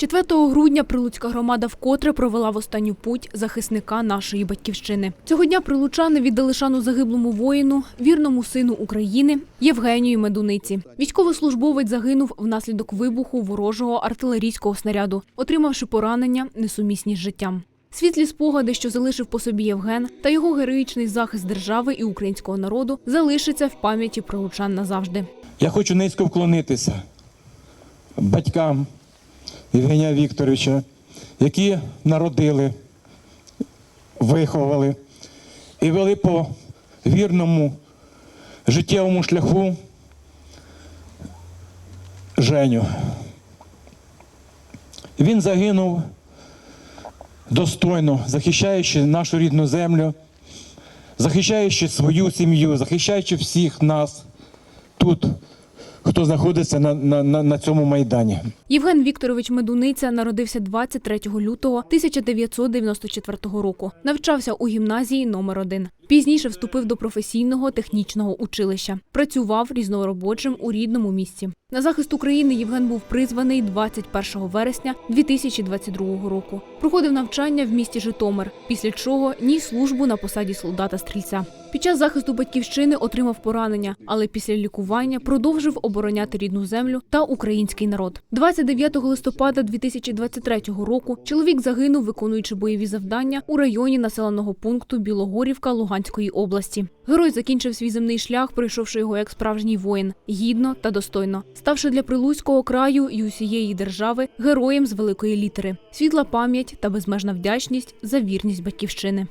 4 грудня Прилуцька громада вкотре провела в останню путь захисника нашої батьківщини. Цього дня прилучани віддали шану загиблому воїну, вірному сину України Євгенію Медуниці. Військовослужбовець загинув внаслідок вибуху ворожого артилерійського снаряду, отримавши поранення несумісні з життям. Світлі спогади, що залишив по собі Євген, та його героїчний захист держави і українського народу залишаться в пам'яті прилучан назавжди. Я хочу низько вклонитися батькам Євгенія Вікторовича, які народили, виховали і вели по вірному життєвому шляху Женю. Він загинув достойно, захищаючи нашу рідну землю, захищаючи свою сім'ю, захищаючи всіх нас тут, хто знаходиться на, на, на, цьому майдані. Євген Вікторович Медуниця народився 23 лютого 1994 року. Навчався у гімназії номер 1 Пізніше вступив до професійного технічного училища. Працював різноробочим у рідному місті. На захист України Євген був призваний 21 вересня 2022 року. Проходив навчання в місті Житомир, після чого ніс службу на посаді солдата-стрільця. Під час захисту батьківщини отримав поранення, але після лікування продовжив обороняти рідну землю та український народ. 29 листопада 2023 року чоловік загинув, виконуючи бойові завдання у районі населеного пункту Білогорівка Луганської області. Герой закінчив свій земний шлях, пройшовши його як справжній воїн, гідно та достойно, ставши для прилуцького краю і усієї держави героєм з великої літери. Світла пам'ять та безмежна вдячність за вірність батьківщини.